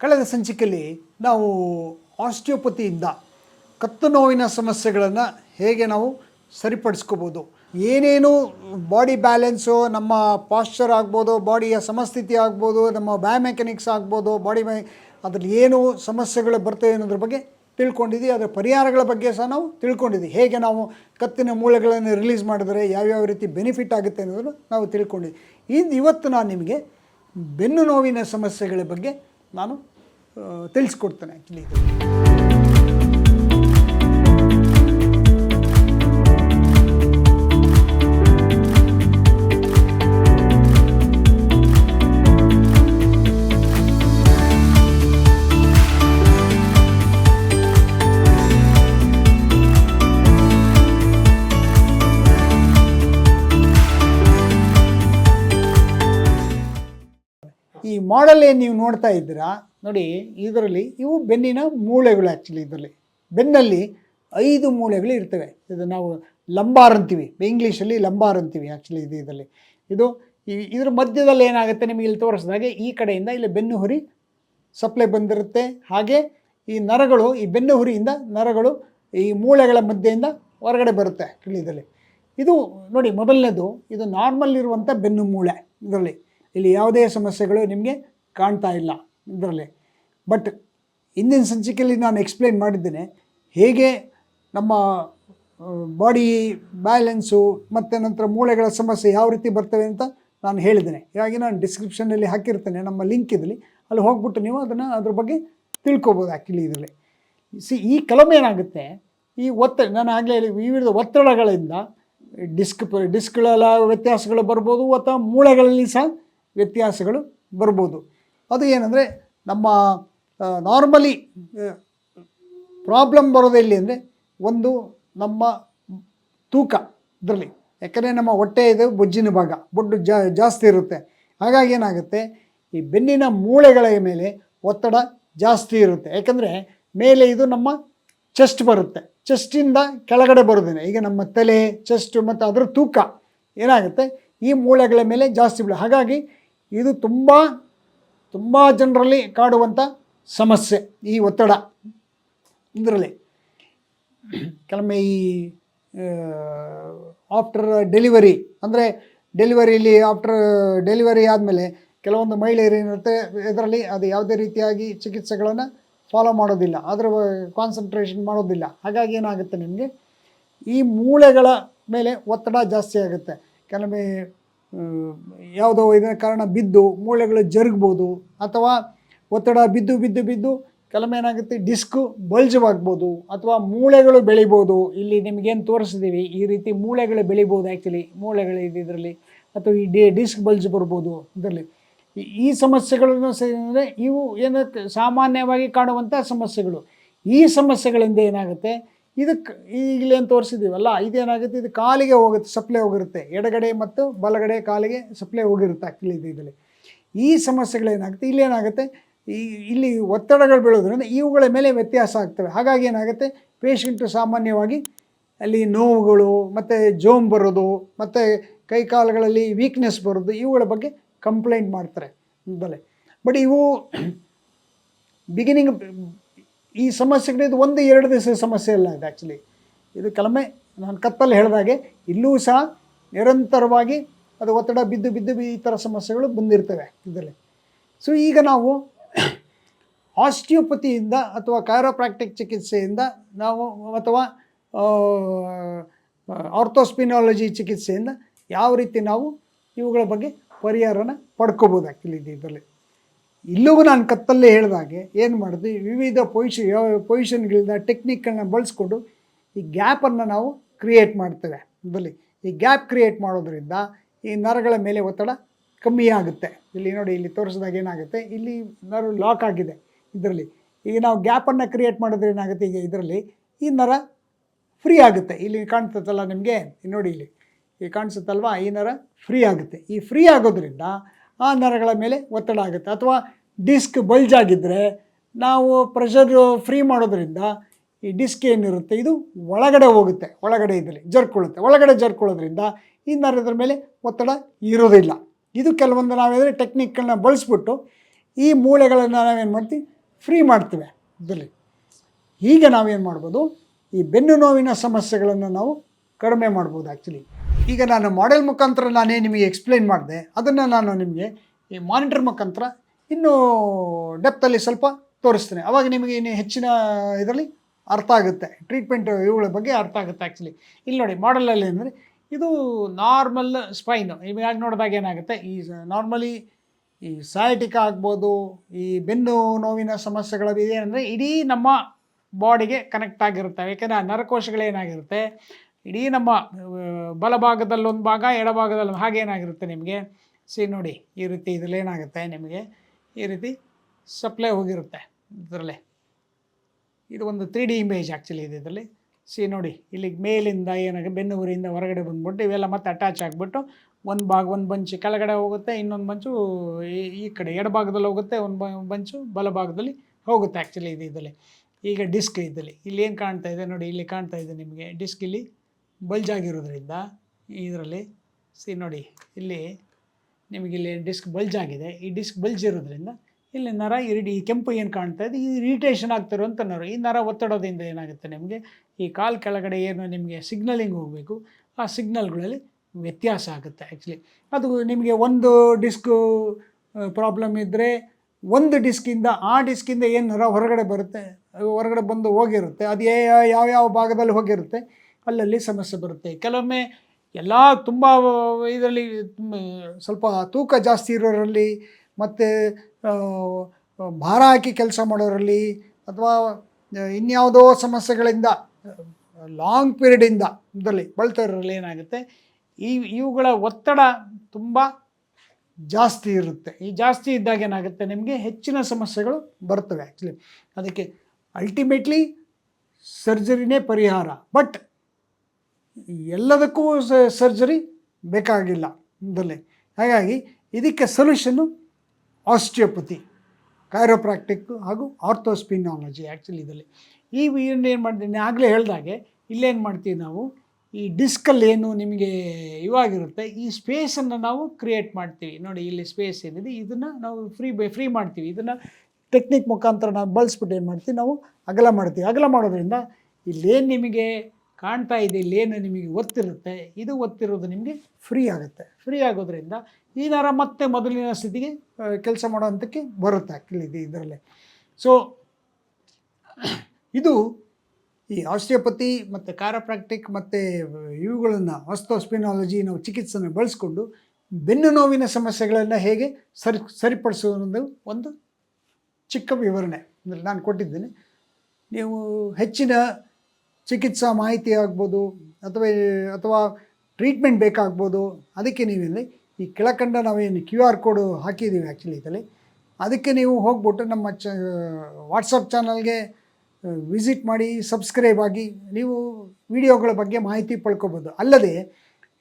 ಕಳೆದ ಸಂಚಿಕೆಯಲ್ಲಿ ನಾವು ಆಸ್ಟಿಯೋಪತಿಯಿಂದ ಕತ್ತು ನೋವಿನ ಸಮಸ್ಯೆಗಳನ್ನು ಹೇಗೆ ನಾವು ಸರಿಪಡಿಸ್ಕೋಬೋದು, ಏನೇನು ಬಾಡಿ ಬ್ಯಾಲೆನ್ಸು, ನಮ್ಮ ಪಾಶ್ಚರ್ ಆಗ್ಬೋದು, ಬಾಡಿಯ ಸಮಸ್ಥಿತಿ ಆಗ್ಬೋದು, ನಮ್ಮ ಬಯೋಮೆಕ್ಯಾನಿಕ್ಸ್ ಆಗ್ಬೋದು, ಬಾಡಿ ಮೈ ಅದರಲ್ಲಿ ಏನು ಸಮಸ್ಯೆಗಳು ಬರ್ತವೆ ಅನ್ನೋದ್ರ ಬಗ್ಗೆ ತಿಳ್ಕೊಂಡಿದ್ದೀವಿ ಅದರ ಪರಿಹಾರಗಳ ಬಗ್ಗೆ ಸಹ ನಾವು ತಿಳ್ಕೊಂಡಿದ್ದೀವಿ ಹೇಗೆ ನಾವು ಕತ್ತಿನ ಮೂಳೆಗಳನ್ನು ರಿಲೀಸ್ ಮಾಡಿದರೆ ಯಾವ್ಯಾವ ರೀತಿ ಬೆನಿಫಿಟ್ ಆಗುತ್ತೆ ಅನ್ನೋದನ್ನು ನಾವು ತಿಳ್ಕೊಂಡಿದ್ದೀವಿ ಇದು ಇವತ್ತು ನಾನು ನಿಮಗೆ ಬೆನ್ನು ನೋವಿನ ಸಮಸ್ಯೆಗಳ ಬಗ್ಗೆ ನಾನು ತಿಳಿಸ್ಕೊಡ್ತೇನೆ ಆ್ಯಕ್ಚುಲಿ ಮಾಡೆಲ್ ಏನು ನೀವು ನೋಡ್ತಾ ಇದ್ದೀರಾ? ನೋಡಿ, ಇದರಲ್ಲಿ ಇವು ಬೆನ್ನಿನ ಮೂಳೆಗಳು ಆ್ಯಕ್ಚುಲಿ ಇದರಲ್ಲಿ. ಬೆನ್ನಲ್ಲಿ ಐದು ಮೂಳೆಗಳು ಇರ್ತವೆ. ಇದು ನಾವು ಲಂಬಾರ್ ಅಂತೀವಿ. ಇಂಗ್ಲೀಷಲ್ಲಿ ಲಂಬಾರ್ ಅಂತೀವಿ ಆ್ಯಕ್ಚುಲಿ ಇದು ಇದರಲ್ಲಿ. ಇದು ಇದ್ರ ಮಧ್ಯದಲ್ಲಿ ಏನಾಗುತ್ತೆ ನಿಮಗೆ ಇಲ್ಲಿ ತೋರಿಸಿದಾಗೆ ಈ ಕಡೆಯಿಂದ ಇಲ್ಲಿ ಬೆನ್ನು ಹುರಿ ಸಪ್ಲೈ ಬಂದಿರುತ್ತೆ. ಹಾಗೆ ಈ ನರಗಳು, ಈ ಬೆನ್ನು ಹುರಿಯಿಂದ ನರಗಳು ಈ ಮೂಳೆಗಳ ಮಧ್ಯೆಯಿಂದ ಹೊರಗಡೆ ಬರುತ್ತೆ ಇದರಲ್ಲಿ. ಇದು ನೋಡಿ, ಮೊದಲನೇದು, ಇದು ನಾರ್ಮಲ್ ಇರುವಂಥ ಬೆನ್ನು ಮೂಳೆ ಇದರಲ್ಲಿ. ಇಲ್ಲಿ ಯಾವುದೇ ಸಮಸ್ಯೆಗಳು ನಿಮಗೆ ಕಾಣ್ತಾ ಇಲ್ಲ ಇದರಲ್ಲಿ. ಬಟ್ ಇಂದಿನ ಸಂಚಿಕೆಯಲ್ಲಿ ನಾನು ಎಕ್ಸ್ಪ್ಲೈನ್ ಮಾಡಿದ್ದೇನೆ ಹೇಗೆ ನಮ್ಮ ಬಾಡಿ ಬ್ಯಾಲೆನ್ಸು ಮತ್ತು ನಂತರ ಮೂಳೆಗಳ ಸಮಸ್ಯೆ ಯಾವ ರೀತಿ ಬರ್ತವೆ ಅಂತ ನಾನು ಹೇಳಿದ್ದೇನೆ. ಹೀಗಾಗಿ ನಾನು ಡಿಸ್ಕ್ರಿಪ್ಷನಲ್ಲಿ ಹಾಕಿರ್ತೇನೆ, ನಮ್ಮ ಲಿಂಕ್ ಇದರಲ್ಲಿ. ಅಲ್ಲಿ ಹೋಗ್ಬಿಟ್ಟು ನೀವು ಅದನ್ನು ಅದ್ರ ಬಗ್ಗೆ ತಿಳ್ಕೊಬೋದು ಆ್ಯಕ್ಚುಲಿ ಇದರಲ್ಲಿ. ಸಿ ಈ ಕೆಲವೊಮ್ಮೆ ಏನಾಗುತ್ತೆ, ಈ ಒತ್ತಡ ನಾನು ಆಗಲೇ ವಿವಿಧ ಒತ್ತಡಗಳಿಂದ ಡಿಸ್ಕ್ ಡಿಸ್ಕ್ಗಳೆಲ್ಲ ವ್ಯತ್ಯಾಸಗಳು ಬರ್ಬೋದು ಅಥವಾ ಮೂಳೆಗಳಲ್ಲಿ ಸಹ ವ್ಯತ್ಯಾಸಗಳು ಬರ್ಬೋದು. ಅದು ಏನಂದರೆ ನಮ್ಮ ನಾರ್ಮಲಿ ಪ್ರಾಬ್ಲಮ್ ಬರೋದು ಎಲ್ಲಿ ಅಂದರೆ ಒಂದು ನಮ್ಮ ತೂಕ ಇದರಲ್ಲಿ. ಯಾಕಂದರೆ ನಮ್ಮ ಹೊಟ್ಟೆ ಇದು ಬೊಜ್ಜಿನ ಭಾಗ, ಬೊಡ್ಡು ಜಾಸ್ತಿ ಇರುತ್ತೆ. ಹಾಗಾಗಿ ಏನಾಗುತ್ತೆ? ಈ ಬೆನ್ನಿನ ಮೂಳೆಗಳ ಮೇಲೆ ಒತ್ತಡ ಜಾಸ್ತಿ ಇರುತ್ತೆ. ಯಾಕಂದರೆ ಮೇಲೆ ಇದು ನಮ್ಮ ಚೆಸ್ಟ್ ಬರುತ್ತೆ. ಚೆಸ್ಟಿಂದ ಕೆಳಗಡೆ ಬರೋದೇನೆ ಈಗ ನಮ್ಮ ತಲೆ ಚೆಸ್ಟು ಮತ್ತು ಅದರ ತೂಕ ಏನಾಗುತ್ತೆ? ಈ ಮೂಳೆಗಳ ಮೇಲೆ ಜಾಸ್ತಿ ಬೀಳ ಹಾಗಾಗಿ ಇದು ತುಂಬ ತುಂಬ ಜನರಲ್ಲಿ ಕಾಡುವಂಥ ಸಮಸ್ಯೆ, ಈ ಒತ್ತಡ ಇದರಲ್ಲಿ. ಕೆಲವೊಮ್ಮೆ ಈ ಆಫ್ಟರ್ ಡೆಲಿವರಿ ಅಂದರೆ ಡೆಲಿವರಿಲಿ ಆಫ್ಟರ್ ಡೆಲಿವರಿ ಆದಮೇಲೆ ಕೆಲವೊಂದು ಮಹಿಳೆಯರು ಏನಿರುತ್ತೆ, ಇದರಲ್ಲಿ ಅದು ಯಾವುದೇ ರೀತಿಯಾಗಿ ಚಿಕಿತ್ಸೆಗಳನ್ನು ಫಾಲೋ ಮಾಡೋದಿಲ್ಲ ಅದರ ಕಾನ್ಸಂಟ್ರೇಷನ್ ಮಾಡೋದಿಲ್ಲ. ಹಾಗಾಗಿ ಏನಾಗುತ್ತೆ ನಿಮಗೆ, ಈ ಮೂಳೆಗಳ ಮೇಲೆ ಒತ್ತಡ ಜಾಸ್ತಿ ಆಗುತ್ತೆ. ಕೆಲವೊಮ್ಮೆ ಯಾವುದೋ ಇದರ ಕಾರಣ ಬಿದ್ದು ಮೂಳೆಗಳು ಜರುಗ್ಬೋದು ಅಥವಾ ಒತ್ತಡ ಬಿದ್ದು ಬಿದ್ದು ಬಿದ್ದು ಕೆಲವೇನಾಗುತ್ತೆ ಡಿಸ್ಕು ಬಲ್ಜವಾಗ್ಬೋದು ಅಥವಾ ಮೂಳೆಗಳು ಬೆಳಿಬೋದು. ಇಲ್ಲಿ ನಿಮಗೇನು ತೋರಿಸಿದ್ದೀವಿ ಈ ರೀತಿ ಮೂಳೆಗಳು ಬೆಳಿಬೋದು ಆ್ಯಕ್ಚುಲಿ ಮೂಳೆಗಳು ಇದೆ ಇದರಲ್ಲಿ. ಅಥವಾ ಈ ಡಿ ಡಿಸ್ಕ್ ಬಲ್ಜ್ ಬರ್ಬೋದು ಇದರಲ್ಲಿ. ಈ- ಈ ಸಮಸ್ಯೆಗಳನ್ನು ಅಂದರೆ ಇವು ಏನಕ್ಕೆ ಸಾಮಾನ್ಯವಾಗಿ ಕಾಣುವಂಥ ಸಮಸ್ಯೆಗಳು. ಈ ಸಮಸ್ಯೆಗಳಿಂದ ಏನಾಗುತ್ತೆ ಇದಕ್ಕೆ ಈಗಲೇನು ತೋರಿಸಿದ್ದೀವಲ್ಲ, ಇದೇನಾಗುತ್ತೆ? ಇದು ಕಾಲಿಗೆ ಹೋಗುತ್ತೆ, ಸಪ್ಲೈ ಹೋಗಿರುತ್ತೆ. ಎಡಗಡೆ ಮತ್ತು ಬಲಗಡೆ ಕಾಲಿಗೆ ಸಪ್ಲೈ ಹೋಗಿರುತ್ತೆ ಆ್ಯಕ್ಚುಲಿ ಇದು ಇದರಲ್ಲಿ. ಈ ಸಮಸ್ಯೆಗಳೇನಾಗುತ್ತೆ ಇಲ್ಲೇನಾಗುತ್ತೆ ಈ, ಇಲ್ಲಿ ಒತ್ತಡಗಳು ಬೀಳೋದ್ರಿಂದ ಇವುಗಳ ಮೇಲೆ ವ್ಯತ್ಯಾಸ ಆಗ್ತವೆ. ಹಾಗಾಗಿ ಏನಾಗುತ್ತೆ? ಪೇಷಂಟು ಸಾಮಾನ್ಯವಾಗಿ ಅಲ್ಲಿ ನೋವುಗಳು, ಮತ್ತು ಜೋಮ್ ಬರೋದು, ಮತ್ತು ಕೈ ಕಾಲುಗಳಲ್ಲಿ ವೀಕ್ನೆಸ್ ಬರೋದು, ಇವುಗಳ ಬಗ್ಗೆ ಕಂಪ್ಲೇಂಟ್ ಮಾಡ್ತಾರೆ. ಬಲೆ. ಬಟ್ ಇವು ಬಿಗಿನಿಂಗ್ ಈ ಸಮಸ್ಯೆಗಳು ಇದು ಒಂದು ಎರಡು ದಿವಸ ಸಮಸ್ಯೆ ಅಲ್ಲ ಇದು ಆ್ಯಕ್ಚುಲಿ ಇದು ಕೆಲವೊಮ್ಮೆ ನಾನು ಕತ್ತಲ್ಲಿ ಹೇಳಿದಾಗೆ ಇಲ್ಲೂ ಸಹ ನಿರಂತರವಾಗಿ ಅದು ಒತ್ತಡ ಬಿದ್ದು ಬಿದ್ದು ಈ ಥರ ಸಮಸ್ಯೆಗಳು ಬಂದಿರ್ತವೆ ಇದರಲ್ಲಿ. ಸೊ ಈಗ ನಾವು ಆಸ್ಟಿಯೋಪತಿಯಿಂದ ಅಥವಾ ಕ್ಯಾರೋಪ್ರಾಕ್ಟಿಕ್ ಚಿಕಿತ್ಸೆಯಿಂದ ನಾವು ಅಥವಾ ಆರ್ಥೋಸ್ಪಿನಾಲಜಿ ಚಿಕಿತ್ಸೆಯಿಂದ ಯಾವ ರೀತಿ ನಾವು ಇವುಗಳ ಬಗ್ಗೆ ಪರಿಹಾರನ ಪಡ್ಕೋಬೋದು ಆ್ಯಕ್ಚುಲಿ ಇದು ಇದರಲ್ಲಿ. ಇಲ್ಲಿಗೂ ನಾನು ಕತ್ತಲ್ಲೇ ಹೇಳಿದಾಗೆ ಏನು ಮಾಡಿದ್ವಿ ವಿವಿಧ ಪೊಸಿ ಪೊಸಿಷನ್ಗಳಿಂದ ಟೆಕ್ನಿಕ್ಗಳನ್ನ ಬಳಸ್ಕೊಂಡು ಈ ಗ್ಯಾಪನ್ನು ನಾವು ಕ್ರಿಯೇಟ್ ಮಾಡ್ತೇವೆ. ಇದರಲ್ಲಿ ಈ ಗ್ಯಾಪ್ ಕ್ರಿಯೇಟ್ ಮಾಡೋದ್ರಿಂದ ಈ ನರಗಳ ಮೇಲೆ ಒತ್ತಡ ಕಮ್ಮಿ ಆಗುತ್ತೆ. ಇಲ್ಲಿ ನೋಡಿ, ಇಲ್ಲಿ ತೋರಿಸಿದಾಗ ಏನಾಗುತ್ತೆ? ಇಲ್ಲಿ ನರ ಲಾಕ್ ಆಗಿದೆ ಇದರಲ್ಲಿ. ಈಗ ನಾವು ಗ್ಯಾಪನ್ನು ಕ್ರಿಯೇಟ್ ಮಾಡಿದ್ರೆ ಏನಾಗುತ್ತೆ? ಈಗ ಇದರಲ್ಲಿ ಈ ನರ ಫ್ರೀ ಆಗುತ್ತೆ. ಇಲ್ಲಿ ಕಾಣಿಸುತ್ತಲ್ಲ ನಿಮಗೆ? ನೋಡಿ ಇಲ್ಲಿ. ಈ ಕಾಣಿಸುತ್ತಲ್ವಾ? ಈ ನರ ಫ್ರೀ ಆಗುತ್ತೆ. ಈ ಫ್ರೀ ಆಗೋದ್ರಿಂದ ಆ ನರಗಳ ಮೇಲೆ ಒತ್ತಡ ಆಗುತ್ತೆ. ಅಥವಾ ಡಿಸ್ಕ್ ಬಲ್ಜಾಗಿದ್ದರೆ ನಾವು ಪ್ರೆಷರ್ ಫ್ರೀ ಮಾಡೋದ್ರಿಂದ ಈ ಡಿಸ್ಕ್ ಏನಿರುತ್ತೆ, ಇದು ಒಳಗಡೆ ಹೋಗುತ್ತೆ. ಒಳಗಡೆ ಇದರಲ್ಲಿ ಜರ್ಕೊಳ್ಳುತ್ತೆ. ಒಳಗಡೆ ಜರ್ಕೊಳ್ಳೋದ್ರಿಂದ ಈ ನರದ್ರ ಮೇಲೆ ಒತ್ತಡ ಇರೋದಿಲ್ಲ ಇದು ಕೆಲವೊಂದು ನಾವೇದರೆ ಟೆಕ್ನಿಕ್ಗಳನ್ನ ಬಳಸ್ಬಿಟ್ಟು ಈ ಮೂಳೆಗಳನ್ನು ನಾವೇನು ಮಾಡ್ತೀವಿ ಫ್ರೀ ಮಾಡ್ತೇವೆ ಇದರಲ್ಲಿ. ಈಗ ನಾವೇನು ಮಾಡ್ಬೋದು, ಈ ಬೆನ್ನು ನೋವಿನ ಸಮಸ್ಯೆಗಳನ್ನು ನಾವು ಕಡಿಮೆ ಮಾಡ್ಬೋದು ಆ್ಯಕ್ಚುಲಿ ಈಗ ನಾನು ಮಾಡೆಲ್ ಮುಖಾಂತರ ನಾನೇ ನಿಮಗೆ ಎಕ್ಸ್ಪ್ಲೈನ್ ಮಾಡಿದೆ. ಅದನ್ನು ನಾನು ನಿಮಗೆ ಈ ಮಾನಿಟರ್ ಮುಖಾಂತರ ಇನ್ನೂ ಡೆಪ್ತಲ್ಲಿ ಸ್ವಲ್ಪ ತೋರಿಸ್ತೇನೆ. ಅವಾಗ ನಿಮಗೆ ಇನ್ನು ಹೆಚ್ಚಿನ ಇದರಲ್ಲಿ ಅರ್ಥ ಆಗುತ್ತೆ. ಟ್ರೀಟ್ಮೆಂಟ್ ಇವುಗಳ ಬಗ್ಗೆ ಅರ್ಥ ಆಗುತ್ತೆ ಆ್ಯಕ್ಚುಲಿ ಇಲ್ಲಿ ನೋಡಿ ಮಾಡಲಲ್ಲಿ ಅಂದರೆ ಇದು ನಾರ್ಮಲ್ ಸ್ಪೈನು ಇವಾಗ ನೋಡಿದಾಗ ಏನಾಗುತ್ತೆ? ಈ ನಾರ್ಮಲಿ ಈ ಸಯಾಟಿಕ ಆಗ್ಬೋದು, ಈ ಬೆನ್ನು ನೋವಿನ ಸಮಸ್ಯೆಗಳ ಏನಂದರೆ ಇಡೀ ನಮ್ಮ ಬಾಡಿಗೆ ಕನೆಕ್ಟ್ ಆಗಿರುತ್ತೆ ಯಾಕೆಂದರೆ ಆ ನರಕೋಶಗಳೇನಾಗಿರುತ್ತೆ ಇಡೀ ನಮ್ಮ ಬಲಭಾಗದಲ್ಲೊಂದು ಭಾಗ, ಎಡಭಾಗದಲ್ಲಿ ಹಾಗೇನಾಗಿರುತ್ತೆ ನಿಮಗೆ? ಸಿ ನೋಡಿ, ಈ ರೀತಿ ಇದರಲ್ಲಿ ಏನಾಗುತ್ತೆ ನಿಮಗೆ? ಈ ರೀತಿ ಸಪ್ಲೈ ಹೋಗಿರುತ್ತೆ ಇದರಲ್ಲೇ. ಇದು ಒಂದು ತ್ರೀ ಡಿ ಇಮೇಜ್ ಆ್ಯಕ್ಚುಲಿ ಇದೆ ಇದರಲ್ಲಿ. ಸಿ ನೋಡಿ, ಇಲ್ಲಿ ಮೇಲಿಂದ ಏನಾಗ ಬೆನ್ನು ಊರಿಂದ ಹೊರಗಡೆ ಬಂದ್ಬಿಟ್ಟು ಇವೆಲ್ಲ ಮತ್ತೆ ಅಟ್ಯಾಚ್ ಆಗಿಬಿಟ್ಟು ಒಂದು ಭಾಗ, ಒಂದು ಬಂಚು ಕೆಳಗಡೆ ಹೋಗುತ್ತೆ, ಇನ್ನೊಂದು ಬಂಚು ಈ- ಕಡೆ ಎಡಭಾಗದಲ್ಲಿ ಹೋಗುತ್ತೆ, ಒಂದು ಬಂಚು ಬಲಭಾಗದಲ್ಲಿ ಹೋಗುತ್ತೆ ಆ್ಯಕ್ಚುಲಿ ಇದು ಇದರಲ್ಲಿ. ಈಗ ಡಿಸ್ಕ್ ಇದ್ದಲ್ಲಿ ಇಲ್ಲಿ ಏನು ಕಾಣ್ತಾ ಇದೆ? ನೋಡಿ, ಇಲ್ಲಿ ಕಾಣ್ತಾ ಇದೆ ನಿಮಗೆ. ಡಿಸ್ಕ್ ಇಲ್ಲಿ ಬಲ್ಜ್ ಆಗಿರೋದ್ರಿಂದ ಇದರಲ್ಲಿ, ಸಿ ನೋಡಿ, ಇಲ್ಲಿ ನಿಮಗಿಲ್ಲಿ ಡಿಸ್ಕ್ ಬಲ್ಜ್ ಆಗಿದೆ. ಈ ಡಿಸ್ಕ್ ಬಲ್ಜ್ ಇರೋದ್ರಿಂದ ಇಲ್ಲಿ ನರ ಇರಿಡಿ, ಈ ಕೆಂಪು ಏನು ಕಾಣ್ತಾ ಇದೆ? ಈ ಇರಿಟೇಷನ್ ಅಂತ ನರ, ಈ ನರ ಒತ್ತಡದಿಂದ ಏನಾಗುತ್ತೆ ನಿಮಗೆ? ಈ ಕಾಲು ಕೆಳಗಡೆ ಏನು ನಿಮಗೆ ಸಿಗ್ನಲಿಂಗ್ ಹೋಗಬೇಕು, ಆ ಸಿಗ್ನಲ್ಗಳಲ್ಲಿ ವ್ಯತ್ಯಾಸ ಆಗುತ್ತೆ ಆ್ಯಕ್ಚುಲಿ ಅದು ನಿಮಗೆ ಒಂದು ಡಿಸ್ಕು ಪ್ರಾಬ್ಲಮ್ ಇದ್ದರೆ ಒಂದು ಡಿಸ್ಕಿಂದ ಆ ಡಿಸ್ಕಿಂದ ಏನು ನರ ಹೊರಗಡೆ ಬರುತ್ತೆ, ಹೊರಗಡೆ ಬಂದು ಹೋಗಿರುತ್ತೆ, ಅದು ಯಾವ ಯಾವ ಭಾಗದಲ್ಲಿ ಹೋಗಿರುತ್ತೆ ಅಲ್ಲಲ್ಲಿ ಸಮಸ್ಯೆ ಬರುತ್ತೆ. ಕೆಲವೊಮ್ಮೆ ಎಲ್ಲ ತುಂಬ ಇದರಲ್ಲಿ ಸ್ವಲ್ಪ ತೂಕ ಜಾಸ್ತಿ ಇರೋರಲ್ಲಿ ಮತ್ತು ಭಾರ ಹಾಕಿ ಕೆಲಸ ಮಾಡೋರಲ್ಲಿ ಅಥವಾ ಇನ್ಯಾವುದೋ ಸಮಸ್ಯೆಗಳಿಂದ, ಲಾಂಗ್ ಪೀರಿಯಡಿಂದ ಇದರಲ್ಲಿ ಇರೋರಲ್ಲಿ ಏನಾಗುತ್ತೆ, ಈ, ಇವುಗಳ ಒತ್ತಡ ತುಂಬ ಜಾಸ್ತಿ ಇರುತ್ತೆ. ಈ ಜಾಸ್ತಿ ಇದ್ದಾಗ ಏನಾಗುತ್ತೆ, ನಿಮಗೆ ಹೆಚ್ಚಿನ ಸಮಸ್ಯೆಗಳು ಬರ್ತವೆ ಆ್ಯಕ್ಚುಲಿ ಅದಕ್ಕೆ ಅಲ್ಟಿಮೇಟ್ಲಿ ಸರ್ಜರಿನೇ ಪರಿಹಾರ. ಬಟ್ ಎಲ್ಲದಕ್ಕೂ ಸರ್ಜರಿ ಬೇಕಾಗಿಲ್ಲ ಇದರಲ್ಲಿ ಹಾಗಾಗಿ ಇದಕ್ಕೆ ಸೊಲ್ಯೂಷನ್ನು ಆಸ್ಟಿಯೋಪತಿ ಕೈರೋಪ್ರಾಕ್ಟಿಕ್ ಹಾಗೂ ಆರ್ಥೋಸ್ಪಿನಾಲಜಿ ಆ್ಯಕ್ಚುಲಿ ಇದರಲ್ಲಿ. ಈ ಏನು ಮಾಡ್ತೀನಿ ಆಗಲೇ ಹೇಳಿದಾಗೆ ಇಲ್ಲೇನು ಮಾಡ್ತೀವಿ ನಾವು? ಈ ಡಿಸ್ಕಲ್ಲಿ ಏನು ನಿಮಗೆ ಇವಾಗಿರುತ್ತೆ, ಈ ಸ್ಪೇಸನ್ನು ನಾವು ಕ್ರಿಯೇಟ್ ಮಾಡ್ತೀವಿ. ನೋಡಿ, ಇಲ್ಲಿ ಸ್ಪೇಸ್ ಏನಿದೆ, ಇದನ್ನು ನಾವು ಫ್ರೀ ಫ್ರೀ ಮಾಡ್ತೀವಿ. ಇದನ್ನು ಟೆಕ್ನಿಕ್ ಮುಖಾಂತರ ನಾವು ಬಳಸ್ಬಿಟ್ಟು ಏನು ಮಾಡ್ತೀವಿ, ನಾವು ಅಗಲ ಮಾಡ್ತೀವಿ. ಅಗಲ ಮಾಡೋದ್ರಿಂದ ಇಲ್ಲೇನು ನಿಮಗೆ ಕಾಣ್ತಾ ಇದೆ ಏನು ನಿಮಗೆ ಒತ್ತಿರುತ್ತೆ ಇದು ಒತ್ತಿರೋದು ನಿಮಗೆ ಫ್ರೀ ಆಗುತ್ತೆ. ಫ್ರೀ ಆಗೋದ್ರಿಂದ ಈ ನರ ಮತ್ತೆ ಮೊದಲಿನ ಸ್ಥಿತಿಗೆ ಕೆಲಸ ಮಾಡೋ ಬರುತ್ತೆ ಇದು ಇದರಲ್ಲೇ. ಸೊ ಇದು ಈ ಆಸ್ಟಿಯೋಪತಿ ಮತ್ತು ಕಾರಪ್ರಾಕ್ಟಿಕ್ ಮತ್ತು ಇವುಗಳನ್ನು ಆಸ್ತೋಸ್ಪಿನಾಲಜಿ ನಾವು ಚಿಕಿತ್ಸೆಯನ್ನು ಬಳಸ್ಕೊಂಡು ಬೆನ್ನು ನೋವಿನ ಸಮಸ್ಯೆಗಳನ್ನು ಹೇಗೆ ಸರಿ ಸರಿಪಡಿಸುವುದು ಒಂದು ಚಿಕ್ಕ ವಿವರಣೆ ಅಂದರೆ ನಾನು ಕೊಟ್ಟಿದ್ದೇನೆ. ನೀವು ಹೆಚ್ಚಿನ ಚಿಕಿತ್ಸಾ ಮಾಹಿತಿ ಆಗ್ಬೋದು ಅಥವಾ ಅಥವಾ ಟ್ರೀಟ್ಮೆಂಟ್ ಬೇಕಾಗ್ಬೋದು. ಅದಕ್ಕೆ ನೀವಿಲ್ಲಿ ಈ ಕೆಳಕಂಡ ನಾವೇನು ಕ್ಯೂ ಆರ್ ಕೋಡು ಹಾಕಿದ್ದೀವಿ ಆ್ಯಕ್ಚುಲಿ ಇದರಲ್ಲಿ. ಅದಕ್ಕೆ ನೀವು ಹೋಗ್ಬಿಟ್ಟು ನಮ್ಮ ಚ ವಾಟ್ಸಪ್ ಚಾನಲ್ಗೆ ವಿಸಿಟ್ ಮಾಡಿ ಸಬ್ಸ್ಕ್ರೈಬ್ ಆಗಿ ನೀವು ವಿಡಿಯೋಗಳ ಬಗ್ಗೆ ಮಾಹಿತಿ ಪಡ್ಕೋಬೋದು. ಅಲ್ಲದೆ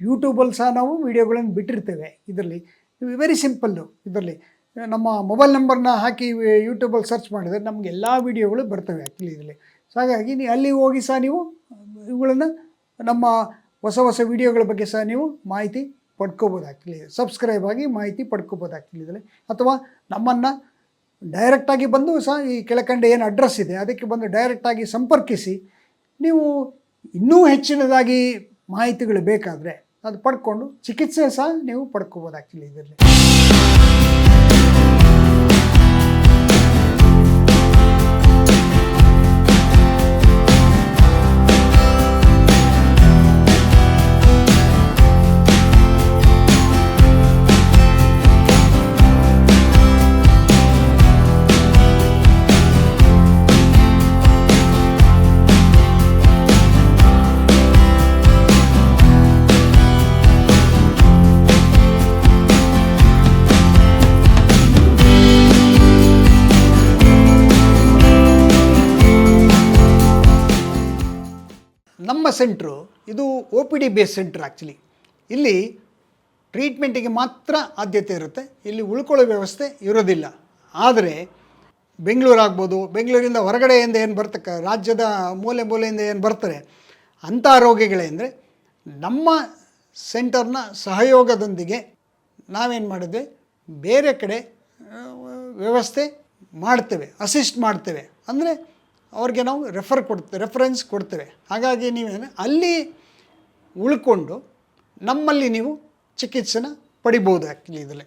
ಯೂಟ್ಯೂಬಲ್ಲಿ ಸಹ ನಾವು ವಿಡಿಯೋಗಳನ್ನು ಬಿಟ್ಟಿರ್ತೇವೆ ಇದರಲ್ಲಿ. ವೆರಿ ಸಿಂಪಲ್ಲು ಇದರಲ್ಲಿ. ನಮ್ಮ ಮೊಬೈಲ್ ನಂಬರ್ನ ಹಾಕಿ ಯೂಟ್ಯೂಬಲ್ಲಿ ಸರ್ಚ್ ಮಾಡಿದರೆ ನಮಗೆ ಎಲ್ಲ ವಿಡಿಯೋಗಳು ಬರ್ತವೆ ಆ್ಯಕ್ಚುಲಿ ಇದರಲ್ಲಿ. ಸೊ ಹಾಗಾಗಿ ನೀವು ಅಲ್ಲಿ ಹೋಗಿ ಸಹ ನೀವು, ಇವುಗಳನ್ನು ನಮ್ಮ ಹೊಸ ಹೊಸ ವಿಡಿಯೋಗಳ ಬಗ್ಗೆ ಸಹ ನೀವು ಮಾಹಿತಿ ಪಡ್ಕೋಬೋದಾಗ್ತಿಲ್ಲ ಸಬ್ಸ್ಕ್ರೈಬ್ ಆಗಿ ಮಾಹಿತಿ ಪಡ್ಕೋಬೋದಾಗ್ತಿಲ್ಲ ಅಥವಾ ನಮ್ಮನ್ನು ಡೈರೆಕ್ಟಾಗಿ ಬಂದು ಸಹ ಈ ಕೆಳಕಂಡ ಏನು ಅಡ್ರೆಸ್ ಇದೆ, ಅದಕ್ಕೆ ಬಂದು ಡೈರೆಕ್ಟಾಗಿ ಸಂಪರ್ಕಿಸಿ. ನೀವು ಇನ್ನೂ ಹೆಚ್ಚಿನದಾಗಿ ಮಾಹಿತಿಗಳು ಬೇಕಾದರೆ ಅದು ಪಡ್ಕೊಂಡು ಚಿಕಿತ್ಸೆ ಸಹ ನೀವು ಪಡ್ಕೋಬೋದಾಗ್ತಿಲ್ಲ ಇದರಲ್ಲಿ. ಸೆಂಟ್ರು ಇದು O P D base centre actually ಇಲ್ಲಿ ಟ್ರೀಟ್ಮೆಂಟಿಗೆ ಮಾತ್ರ ಆದ್ಯತೆ ಇರುತ್ತೆ, ಇಲ್ಲಿ ಉಳ್ಕೊಳ್ಳೋ ವ್ಯವಸ್ಥೆ ಇರೋದಿಲ್ಲ. ಆದರೆ ಬೆಂಗಳೂರು ಆಗ್ಬೋದು, ಬೆಂಗಳೂರಿಂದ ಹೊರಗಡೆಯಿಂದ ಏನು ಬರ್ತಕ್ಕ ರಾಜ್ಯದ ಮೂಲೆ ಮೂಲೆಯಿಂದ ಏನು ಬರ್ತಾರೆ, ಅಂಥ ರೋಗಿಗಳೇಂದರೆ ನಮ್ಮ ಸೆಂಟರ್ನ ಸಹಯೋಗದೊಂದಿಗೆ ನಾವೇನು ಮಾಡಿದ್ವಿ, ಬೇರೆ ಕಡೆ ವ್ಯವಸ್ಥೆ ಮಾಡ್ತೇವೆ ಅಸಿಸ್ಟ್ ಮಾಡ್ತೇವೆ. ಅಂದರೆ ಅವ್ರಿಗೆ ನಾವು ರೆಫರ್ ಕೊಡ್ತೇವೆ ರೆಫರೆನ್ಸ್ ಕೊಡ್ತೇವೆ. ಹಾಗಾಗಿ ನೀವೇನು, ಅಲ್ಲಿ ಉಳ್ಕೊಂಡು ನಮ್ಮಲ್ಲಿ ನೀವು ಚಿಕಿತ್ಸೆನ ಪಡಿಬೋದು ಆ್ಯಕ್ಚುಲಿ ಇದರಲ್ಲಿ.